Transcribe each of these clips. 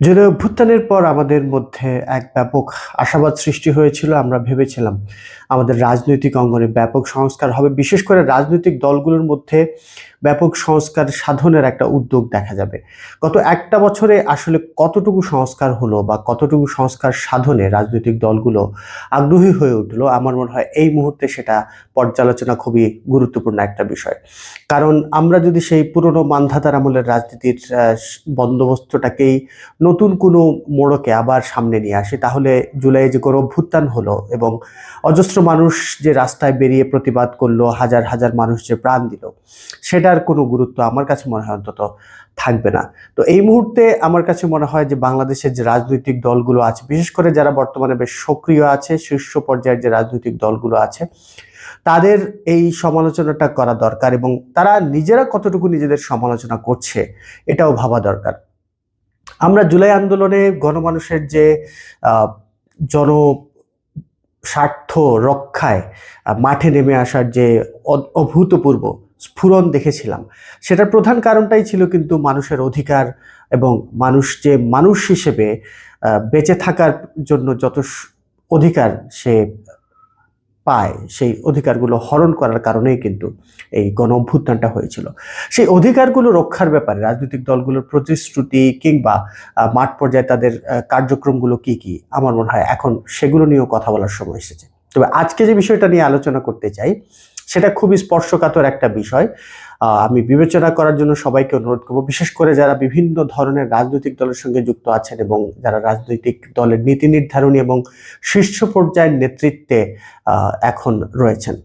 জুলাই অভ্যুত্থানের পর আমাদের মধ্যে এক ব্যাপক আশাবাদ সৃষ্টি হয়েছিল, আমরা ভেবেছিলাম আমাদের রাজনৈতিক অঙ্গনে ব্যাপক সংস্কার হবে। বিশেষ করে রাজনৈতিক দলগুলোর মধ্যে ব্যাপক সংস্কার সাধনের একটা উদ্যোগ দেখা যাবে। গত একটা বছরে আসলে কতটুকু সংস্কার হলো বা কতটুকু সংস্কার সাধনে রাজনৈতিক দলগুলো আগ্রহী হয়ে উঠল, আমার মনে হয় এই মুহূর্তে সেটা পর্যালোচনা খুবই গুরুত্বপূর্ণ একটা বিষয়। কারণ আমরা যদি সেই পুরনো মান্ধাতার আমলের রাজনীতির বন্দোবস্তটাকেই নতুন কোনো মোড়কে আবার সামনে নিয়ে আসে, তাহলে জুলাই যে কোনো অভ্যুত্থান হলো এবং অজস্র মানুষ যে রাস্তায় বেরিয়ে প্রতিবাদ করল, হাজার হাজার মানুষ যে প্রাণ দিল, সেটার কোনো গুরুত্ব আমার কাছে মনে হয় অন্তত থাকবে না। তো এই মুহূর্তে আমার কাছে মনে হয় যে বাংলাদেশের যে রাজনৈতিক দলগুলো আছে, বিশেষ করে যারা বর্তমানে বেশ সক্রিয় আছে, শীর্ষ পর্যায়ের যে রাজনৈতিক দলগুলো আছে, তাদের এই সমালোচনাটা করা দরকার এবং তারা নিজেরা কতটুকু নিজেদের সমালোচনা করছে, এটাও ভাবা দরকার। আমরা জুলাই আন্দোলনে গণমানুষের যে জন স্বার্থ রক্ষায় মাঠে নেমে আসার যে অভূতপূর্ব স্ফুরণ দেখেছিলাম, সেটার প্রধান কারণটাই ছিল কিন্তু মানুষের অধিকার এবং মানুষ যে মানুষ হিসেবে বেঁচে থাকার জন্য যত অধিকার সে পায়, সেই অধিকারগুলো হরণ করার কারণেই কিন্তু এই গণ অভ্যুত্থানটা হয়েছিল। সেই অধিকারগুলো রক্ষার ব্যাপারে রাজনৈতিক দলগুলোর প্রতিশ্রুতি কিংবা মাঠ পর্যায়ে তাদের কার্যক্রমগুলো কি কি, আমার মনে হয় এখন সেগুলো নিয়েও কথা বলার সময় এসেছে। তবে আজকে যে বিষয়টা নিয়ে আলোচনা করতে চাই, সেটা খুবই স্পর্শকাতর একটা বিষয়। আমি বিবেচনা করার জন্য সবাইকে অনুরোধ করব, বিশেষ করে যারা বিভিন্ন ধরনের রাজনৈতিক দলের সঙ্গে যুক্ত আছেন এবং যারা রাজনৈতিক দলের নীতি নির্ধারণী এবং শীর্ষ পর্যায়ের নেতৃত্বে এখন রয়েছেন।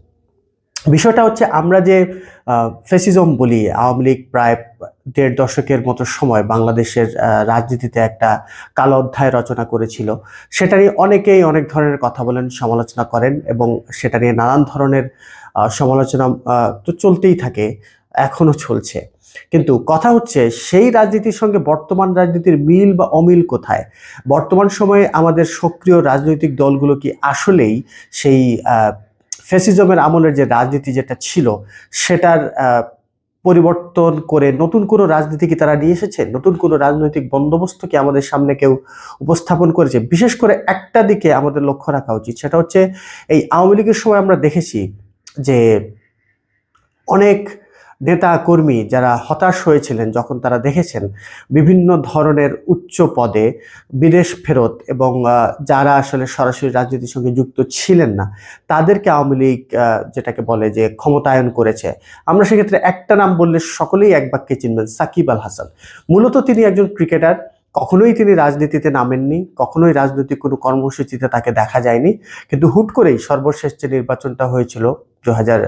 বিষয়টা হচ্ছে আমরা যে ফেসিজম বলি, আওয়ামী লীগ প্রায় দেড় দশকের মতো সময় বাংলাদেশের রাজনীতিতে একটা কালো অধ্যায় রচনা করেছিল। সেটা নিয়ে অনেকেই অনেক ধরনের কথা বলেন, সমালোচনা করেন এবং সেটা নিয়ে নানান ধরনের সমালোচনা তো চলতেই থাকে। এখনও চলছে। কিন্তু কথা হচ্ছে, সেই রাজনীতির সঙ্গে বর্তমান রাজনীতির মিল বা অমিল কোথায়? বর্তমান সময়ে আমাদের সক্রিয় রাজনৈতিক দলগুলো কি আসলেই সেই ফেসিজমের আমলের যে রাজনীতি যেটা ছিল, সেটার পরিবর্তন করে নতুন কোনো রাজনীতি কি তারা নিয়ে এসেছে? নতুন কোনো রাজনৈতিক বন্দোবস্ত কি আমাদের সামনে কেউ উপস্থাপন করেছে? বিশেষ করে একটা দিকে আমাদের লক্ষ্য রাখা উচিত, সেটা হচ্ছে এই আওয়ামী লীগের সময় আমরা দেখেছি যে অনেক নেতা কর্মী যারা হতাশ হয়েছিলেন যখন তারা দেখেছেন বিভিন্ন ধরনের উচ্চ পদে বিদেশ ফেরত এবং যারা আসলে সরাসরি রাজনীতির সঙ্গে যুক্ত ছিলেন না, তাদেরকে আওয়ামী লীগ যেটাকে বলে যে ক্ষমতায়ন করেছে। আমরা সেক্ষেত্রে একটা নাম বললে সকলেই এক বাক্যে চিনবেন, সাকিব আল হাসান। মূলত তিনি একজন ক্রিকেটার, কখনোই তিনি রাজনীতিতে নামেননি, কখনোই রাজনৈতিক কোনো কর্মসূচিতে তাকে দেখা যায়নি, কিন্তু হুট করেই সর্বশেষ যে নির্বাচনটা হয়েছিল দু হাজার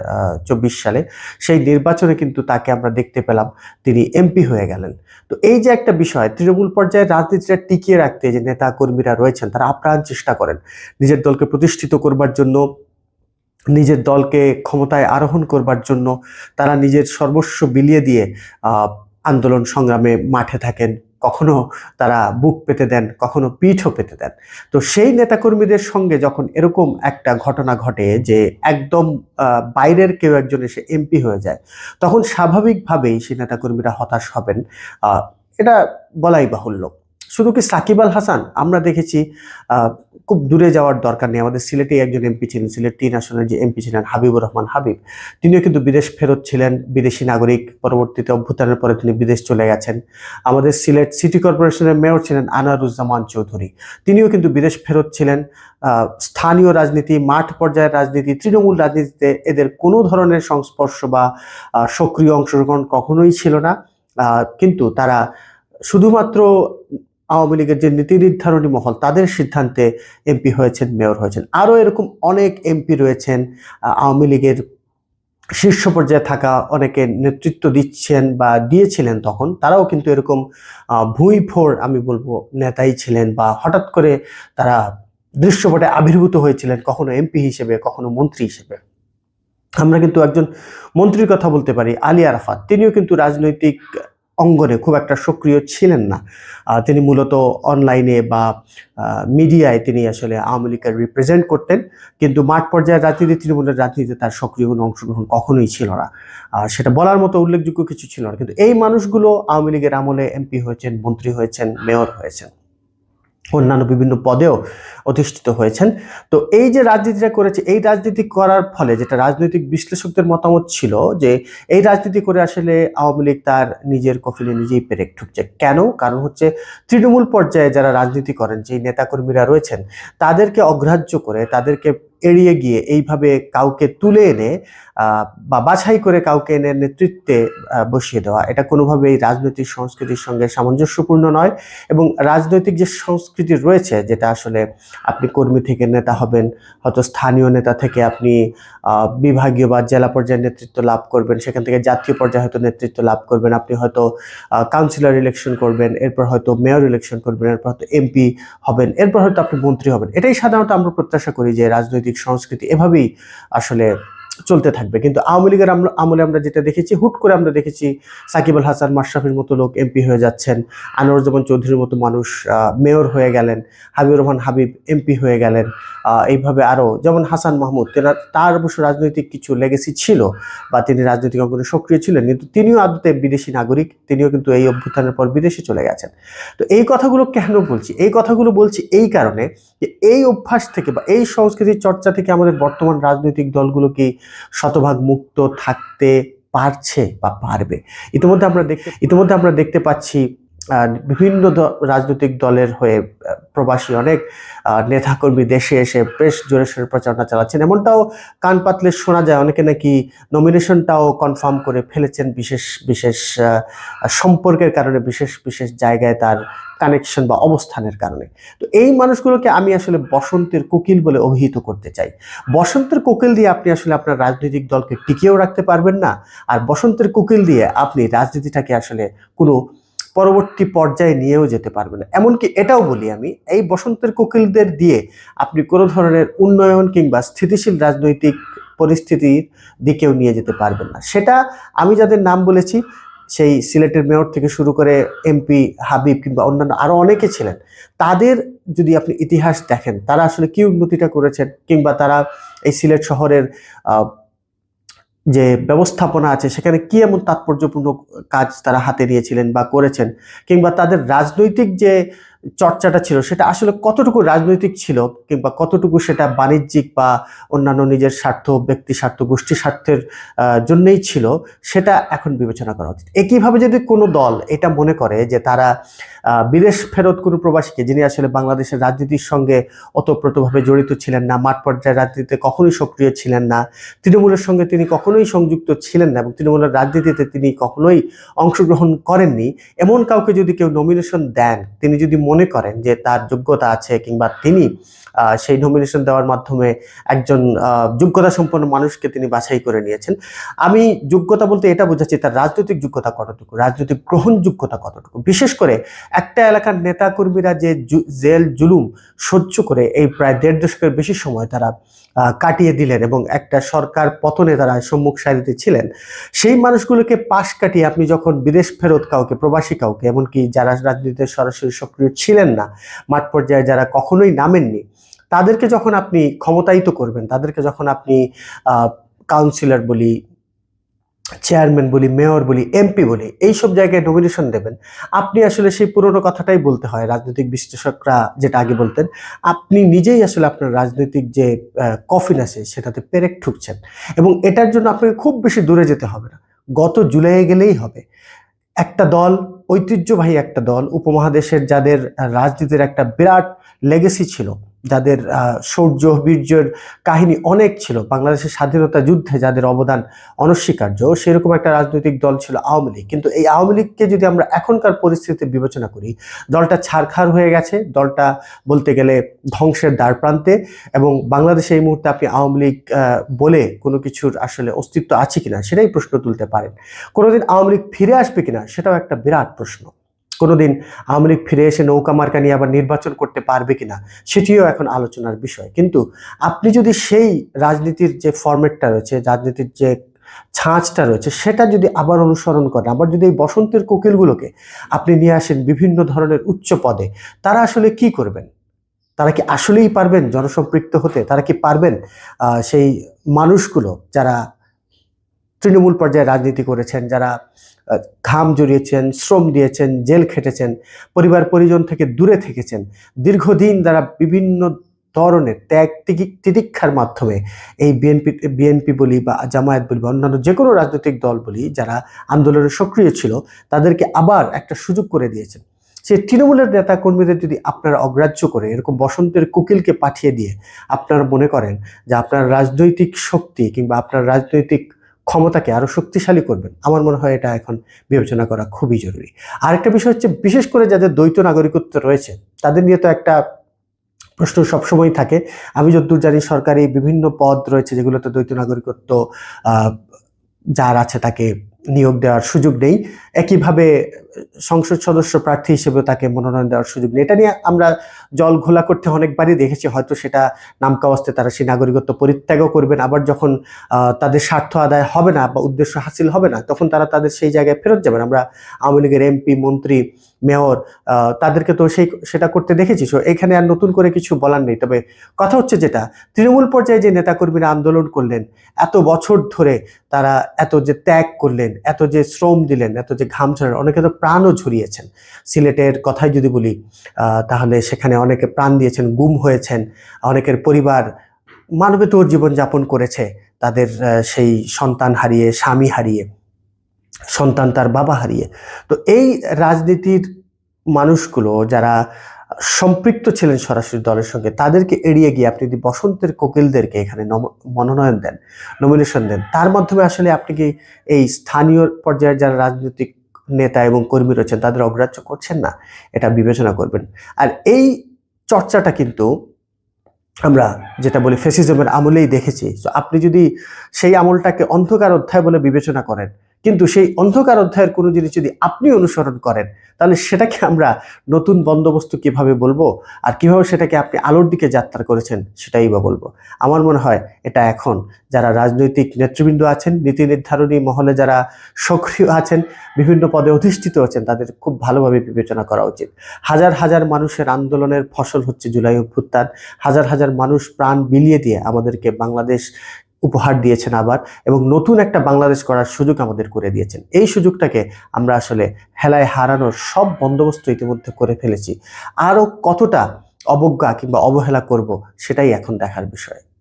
চব্বিশ সালে। সেই নির্বাচনে কিন্তু তাকে আমরা দেখতে পেলাম, তিনি এমপি হয়ে গেলেন। তো এই যে একটা বিষয়, তৃণমূল পর্যায়ে রাজনীতিটা টিকিয়ে রাখতে যে নেতা কর্মীরা রয়েছেন, তারা আপ্রাণ চেষ্টা করেন নিজের দলকে প্রতিষ্ঠিত করবার জন্য, নিজের দলকে ক্ষমতায় আরোহণ করবার জন্য। তারা নিজের সর্বস্ব বিলিয়ে দিয়ে আন্দোলন সংগ্রামে মাঠে থাকেন। কখনো তারা বুক পেতে দেন, কখনো পিঠও পেতে দেন। তো সেই নেতাকর্মীদের সঙ্গে যখন এরকম একটা ঘটনা ঘটে যে একদম বাইরের কেউ একজন এসে এমপি হয়ে যায়, তখন স্বাভাবিকভাবেই সেই নেতাকর্মীরা হতাশ হবেন। এটা বলাই বাহুল্য। শুধু কি সাকিব আল হাসান? আমরা দেখেছি খুব দূরে যাওয়ার দরকার নেই। আমাদের সিলেটে একজন এমপি ছিলেন, সিলেট তিন আসনের যে এমপি ছিলেন হাবিবুর রহমান হাবিব। তিনিও কিন্তু বিদেশ ফেরত ছিলেন, বিদেশি নাগরিক। পরবর্তীতে অভ্যুত্থানের পরে তিনি বিদেশ চলে গেছেন। আমাদের সিলেট সিটি কর্পোরেশনের মেয়র ছিলেন আনারুজ্জামান চৌধুরী। তিনিও কিন্তু বিদেশ ফেরত ছিলেন। স্থানীয় রাজনীতি, মাঠ পর্যায়ের রাজনীতি, তৃণমূল রাজনীতিতে এদের কোনো ধরনের সংস্পর্শ বা সক্রিয় অংশগ্রহণ কখনোই ছিল না। কিন্তু তারা শুধুমাত্র আওয়ামী লীগের যে নীতি নির্ধারণী মহল তাদের সিদ্ধান্তে এমপি হয়েছেন মেয়র হয়েছেন। আরও এরকম অনেক এমপি রয়েছেন আওয়ামী লীগের শীর্ষ পর্যায়ে থাকা অনেকে নেতৃত্ব দিচ্ছেন বা দিয়েছিলেন তখন তারাও কিন্তু এরকম আহ, ভুঁই ফোর আমি বলব নেতাই ছিলেন বা হঠাৎ করে তারা দৃশ্যপটে আবির্ভূত হয়েছিলেন কখনো এমপি হিসেবে কখনো মন্ত্রী হিসেবে। আমরা কিন্তু একজন মন্ত্রীর কথা বলতে পারি আলী আরাফাত। তিনিও কিন্তু রাজনৈতিক অঙ্গনে খুব একটা সক্রিয় ছিলেন না। তিনি মূলত অনলাইনে বা মিডিয়ায় তিনি আসলে আওয়ামী লীগকে রিপ্রেজেন্ট করতেন। কিন্তু মাঠ পর্যায়ে রাজনীতি, তৃণমূলের রাজনীতিতে তার সক্রিয় কোনো অংশগ্রহণ কখনোই ছিল না। আর সেটা বলার মতো উল্লেখযোগ্য কিছু ছিল না। কিন্তু এই মানুষগুলো আওয়ামী লীগের আমলে এমপি হয়েছেন, মন্ত্রী হয়েছেন, মেয়র হয়েছেন। অন্যান্য বিভিন্ন পদেও অধিষ্ঠিত হয়েছেন। তো এই যে রাজনীতিটা করেছে, এই রাজনীতি করার ফলে যেটা রাজনৈতিক বিশ্লেষকদের মতামত ছিল যে এই রাজনীতি করে আসলে আওয়ামী লীগ তার নিজের কফিলে নিজেই পেরেক ঠুকছে। কেন? কারণ হচ্ছে তৃণমূল পর্যায়ে যারা রাজনীতি করেন, যেই নেতাকর্মীরা রয়েছেন, তাদেরকে অগ্রাহ্য করে, তাদেরকে এড়িয়ে গিয়ে এইভাবে কাউকে তুলে এনে বা বাছাই করে কাউকে এনে নেতৃত্বে বসিয়ে দেওয়া। এটা কোনোভাবেই রাজনৈতিক সংস্কৃতির সঙ্গে সামঞ্জস্যপূর্ণ নয় এবং রাজনৈতিক যে সংস্কৃতি রয়েছে, যেটা আসলে আপনি কর্মী থেকে নেতা হবেন, হয়তো স্থানীয় নেতা থেকে আপনি বিভাগীয় বা জেলা পর্যায়ে নেতৃত্ব লাভ করবেন, সেখান থেকে জাতীয় পর্যায়ে হয়তো নেতৃত্ব লাভ করবেন, আপনি হয়তো কাউন্সিলর ইলেকশন করবেন, এরপর হয়তো মেয়র ইলেকশন করবেন, এরপর হয়তো এমপি হবেন, এরপর হয়তো আপনি মন্ত্রী হবেন। এটাই সাধারণত আমরা প্রত্যাশা করি যে রাজনৈতিক সংস্কৃতি এভাবেই আসলে চলতে থাকবে। কিন্তু আওয়ামী লীগের আমরা আমলে আমরা যেটা দেখেছি, হুট করে আমরা দেখেছি সাকিব আল হাসান মাশরাফির মতো লোক এমপি হয়ে যাচ্ছেন আনোয়ারুজ্জামান চৌধুরীর মতো মানুষ মেয়র হয়ে গেলেন, হাবিবুর রহমান হাবিব এমপি হয়ে গেলেন এইভাবে আরও যেমন হাসান মাহমুদ তেনার তার অবশ্য রাজনৈতিক কিছু লেগেসি ছিল বা তিনি রাজনৈতিক অঙ্গনে সক্রিয় ছিলেন, কিন্তু তিনিও আদতে বিদেশি নাগরিক, তিনিও কিন্তু এই অভ্যুত্থানের পর বিদেশে চলে গেছেন। তো এই কথাগুলো কেন বলছি? এই কথাগুলো বলছি এই কারণে যে এই অভ্যাস থেকে বা এই সংস্কৃতির চর্চা থেকে আমাদের বর্তমান রাজনৈতিক দলগুলো কি শতভাগ মুক্ত থাকতে পারছে বা পারবে। ইতিমধ্যে আমরা দেখতে ইতিমধ্যে আমরা দেখতে পাচ্ছি বিভিন্ন রাজনৈতিক দলের হয়ে প্রবাসী অনেক নেতাকর্মী দেশে এসে বেশ জোরে সোরে প্রচারণা চালাচ্ছেন। এমনটাও কান পাতলে শোনা যায়, অনেকে নাকি নমিনেশনটাও কনফার্ম করে ফেলেছেন বিশেষ বিশেষ সম্পর্কের কারণে, বিশেষ বিশেষ জায়গায় তার কানেকশন বা অবস্থানের কারণে। তো এই মানুষগুলোকে আমি আসলে বসন্তের কোকিল বলে অভিহিত করতে চাই। বসন্তের কোকিল দিয়ে আপনি আসলে আপনার রাজনৈতিক দলকে টিকিয়েও রাখতে পারবেন না, আর বসন্তের কোকিল দিয়ে আপনি রাজনীতিটাকে আসলে কোনো পরবর্তী পর্যায়ে নিয়েও যেতে পারবে না। এমনকি এটাও বলি আমি, এই বসন্তের কোকিলদের দিয়ে আপনি কোনো ধরনের উন্নয়ন কিংবা স্থিতিশীল রাজনৈতিক পরিস্থিতির দিকেও নিয়ে যেতে পারবেন না। সেটা আমি যাদের নাম বলেছি, সেই সিলেটের মেয়র থেকে শুরু করে এমপি হাবিব কিংবা অন্যান্য আরও অনেকে ছিলেন, তাদের যদি আপনি ইতিহাস দেখেন, তারা আসলে কি উন্নতিটা করেছেন কিংবা তারা এই সিলেট শহরের যে ব্যবস্থাপনা আছে, সেখানে কি এমন তাৎপর্যপূর্ণ কাজ তারা হাতে নিয়েছিলেন বা করেছেন? কিংবা তাদের রাজনৈতিক যে চর্চাটা ছিল, সেটা আসলে কতটুকু রাজনৈতিক ছিল কিংবা কতটুকু সেটা বাণিজ্যিক বা অন্যান্য নিজের স্বার্থ, ব্যক্তি স্বার্থ, গোষ্ঠী স্বার্থের জন্যই ছিল, সেটা এখন বিবেচনা করা উচিত। একইভাবে যদি কোনো দল এটা মনে করে যে তারা বিদেশ ফেরত কোনো প্রবাসীকে, যিনি আসলে বাংলাদেশের রাজনীতির সঙ্গে ওতপ্রোতভাবে জড়িত ছিলেন না, মাঠ পর্যায়ে রাজনীতিতে কখনোই সক্রিয় ছিলেন না, তৃণমূলের সঙ্গে তিনি কখনোই সংযুক্ত ছিলেন না এবং তৃণমূলের রাজনীতিতে তিনি কখনোই অংশগ্রহণ করেননি, এমন কাউকে যদি কেউ নমিনেশন দেন, তিনি যদি মনে করেন যে তার যোগ্যতা আছে কিংবা তিনি সেই নমিনেশন দেওয়ার মাধ্যমে একজন যোগ্যতা সম্পন্ন মানুষকে তিনি বাছাই করে নিয়েছেন। আমি যোগ্যতা বলতে এটা বোঝাচ্ছি, তার রাজনৈতিক যোগ্যতা কতটুকু, রাজনৈতিক গ্রহণযোগ্যতা কতটুকু। বিশেষ করে একটা এলাকার নেতাকর্মীরা যে জেল জুলুম সহ্য করে এই প্রায় দেড় দশকের বেশি সময় তারা কাটিয়ে দিলেন এবং একটা সরকার পতনে তারা সম্মুখ সারিতে ছিলেন। সেই মানুষগুলোকে পাশ কাটিয়ে আপনি যখন বিদেশ ফেরত কাউকে, প্রবাসী কাউকে, এমনকি যারা রাজনীতিতে সরাসরি সক্রিয় ছিলেন না, মাঠ পর্যায়ে যারা কখনোই নামেননি, তাদেরকে যখন আপনি ক্ষমতায়িত করবেন, তাদেরকে যখন আপনি কাউন্সিলর বলি চেয়ারম্যান বলি, মেয়র বলি, এমপি বলি, এইসব জায়গায় নমিনেশন দেবেন। আপনি আসলে সেই পুরনো কথাটাই বলতে হয় রাজনৈতিক বিশ্লেষকরা যেটা আগে বলতেন। আপনি নিজেই আসলে আপনার রাজনৈতিক যে কফিন আছে সেটাতে পেরেক ঠুকছেন। এবং এটার জন্য আপনাকে খুব বেশি দূরে যেতে হবে না। গত জুলাইয়ে গেলেই হবে। একটা দল, ঐতিহ্যবাহী একটা দল, উপমহাদেশের যাদের রাজনীতির একটা বিরাট লেগেসি ছিল যাদের শৌর্য বীর্যের কাহিনী অনেক ছিল। বাংলাদেশের স্বাধীনতা যুদ্ধে যাদের অবদান অনস্বীকার্য, সেরকম একটা রাজনৈতিক দল ছিল আওয়ামী লীগ। কিন্তু এই আওয়ামী লীগকে যদি আমরা এখনকার পরিস্থিতি বিবেচনা করি, দলটা ছাড়খার হয়ে গেছে। দলটা বলতে গেলে ধ্বংসের দ্বার প্রান্তে এবং বাংলাদেশে এই মুহূর্তে আপনি আওয়ামী লীগ বলে কোনো কিছুর আসলে অস্তিত্ব আছে কিনা, সেটাই প্রশ্ন তুলতে পারেন। কোনোদিন আওয়ামী লীগ ফিরে আসবে কিনা, সেটাও একটা বিরাট প্রশ্ন। কোনোদিন আওয়ামী লীগ ফিরে এসে নৌকা মার্কা নিয়ে আবার নির্বাচন করতে পারবে কিনা, সেটিও এখন আলোচনার বিষয়। কিন্তু আপনি যদি সেই রাজনীতির যে ফরম্যাটটা রয়েছে, রাজনীতির যে ছাঁচটা রয়েছে, সেটা যদি আবার অনুসরণ করেন, আবার যদি এই বসন্তের কোকিলগুলোকে আপনি নিয়ে আসেন বিভিন্ন ধরনের উচ্চ পদে, তারা আসলে কি করবেন? তারা কি আসলেই পারবেন জনসম্পৃক্ত হতে? তারা কি পারবেন সেই মানুষগুলো যারা তৃণমূল পর্যায়ে রাজনীতি করেছেন, যারা ঘাম জড়িয়েছেন, শ্রম দিয়েছেন, জেল খেটেছেন, পরিবার পরিজন থেকে দূরে থেকেছেন, দীর্ঘদিন যারা বিভিন্ন ধরনের ত্যাগ তিতিক্ষার মাধ্যমে এই বিএনপি বিএনপি বলি বা জামায়াত বলি বা অন্যান্য যে কোনো রাজনৈতিক দল বলি যারা আন্দোলনে সক্রিয় ছিল, তাদেরকে আবার একটা সুযোগ করে দিয়েছেন। সে তৃণমূলের নেতা কর্মীদের যদি আপনারা অগ্রাহ্য করে, এরকম বসন্তের কুকিলকে পাঠিয়ে দিয়ে আপনারা মনে করেন যে আপনার রাজনৈতিক শক্তি কিংবা আপনার রাজনৈতিক ক্ষমতাকে আরও শক্তিশালী করবেন। আমার মনে হয় এটা এখন বিবেচনা করা খুবই জরুরি। আরেকটা বিষয় হচ্ছে, বিশেষ করে যাদের দ্বৈত নাগরিকত্ব রয়েছে, তাদের নিয়ে তো একটা প্রশ্ন সবসময় থাকে। আমি যদ্দূর জানি সরকারি বিভিন্ন পদ রয়েছে যেগুলোতে দ্বৈত নাগরিকত্ব যার আছে তাকে নিয়োগ দেওয়ার সুযোগ নেই। একইভাবে সংসদ সদস্য প্রার্থী হিসেবে তাকে মনোনয়ন দেওয়ার সুযোগ নেই। এটা নিয়ে আমরা জল ঘোলা করতে অনেকবারই দেখেছি, হয়তো সেটা নামকাওয়াস্তে তারা সেই নাগরিকত্ব পরিত্যাগও করবেন, আবার যখন তাদের স্বার্থ আদায় হবে না বা উদ্দেশ্য হাসিল হবে না, তখন তারা তাদের সেই জায়গায় ফেরত যাবেন। আমরা আওয়ামী লীগের এমপি, মন্ত্রী, মেয়র তাদেরকে তো সেই, সেটা করতে দেখেছি। সো এখানে আর নতুন করে কিছু বলার নেই। তবে কথা হচ্ছে যেটা, তৃণমূল পর্যায়ে যে নেতাকর্মীরা আন্দোলন করলেন, এত বছর ধরে তারা এত যে ত্যাগ করলেন, এত যে শ্রম দিলেন, এত যে ঘাম ঝরালেন অনেকে তো প্রাণও ঝরিয়েছেন। সিলেটের কথাই যদি বলি তাহলে সেখানে অনেকে প্রাণ দিয়েছেন, গুম হয়েছেন। অনেকের পরিবার মানবেতর জীবনযাপন করেছে, তাদের সেই সন্তান হারিয়ে, স্বামী হারিয়ে, সন্তান তার বাবা হারিয়ে। তো এই রাজনীতির মানুষগুলো যারা সম্পৃক্ত ছিলেন সরাসরি দলের সঙ্গে। তাদেরকে এড়িয়ে গিয়ে আপনি যদি বসন্তের কোকিলদেরকে এখানে মনোনয়ন দেন নমিনেশন দেন, তার মাধ্যমে আসলে আপনি কি এই স্থানীয় পর্যায়ের যারা রাজনৈতিক নেতা এবং কর্মী রয়েছেন, তাদের অগ্রাহ্য করছেন না? এটা বিবেচনা করবেন। আর এই চর্চাটা কিন্তু আমরা যেটা বলি ফেসিজমের আমলেই দেখেছি। তো আপনি যদি সেই আমলটাকে অন্ধকার অধ্যায় বলে বিবেচনা করেন কিন্তু সেই অন্ধকার অধ্যায়ের কোনো জিনিস যদি আপনি অনুসরণ করেন, তাহলে সেটাকে আমরা নতুন বন্দোবস্ত কীভাবে বলব আর কীভাবে সেটাকে আপনি আলোর দিকে যাত্রা করেছেন সেটাই বা বলব। আমার মনে হয় এটা এখন যারা রাজনৈতিক নেতৃবৃন্দ আছেন, নীতি নির্ধারণী মহলে যারা সক্রিয় আছেন, বিভিন্ন পদে অধিষ্ঠিত আছেন, তাদের খুব ভালোভাবে বিবেচনা করা উচিত। হাজার হাজার মানুষের আন্দোলনের ফসল হচ্ছে জুলাই অভ্যুত্থান। হাজার হাজার মানুষ প্রাণ বিলিয়ে দিয়ে আমাদেরকে বাংলাদেশ উপহার দিয়েছেন আবার এবং নতুন একটা বাংলাদেশ করার সুযোগ আমাদের করে দিয়েছেন। এই সুযোগটাকে আমরা আসলে হেলায় হারানোর সব বন্দোবস্ত ইতিমধ্যে করে ফেলেছি। আরও কতটা অবজ্ঞা কিংবা অবহেলা করব সেটাই এখন দেখার বিষয়।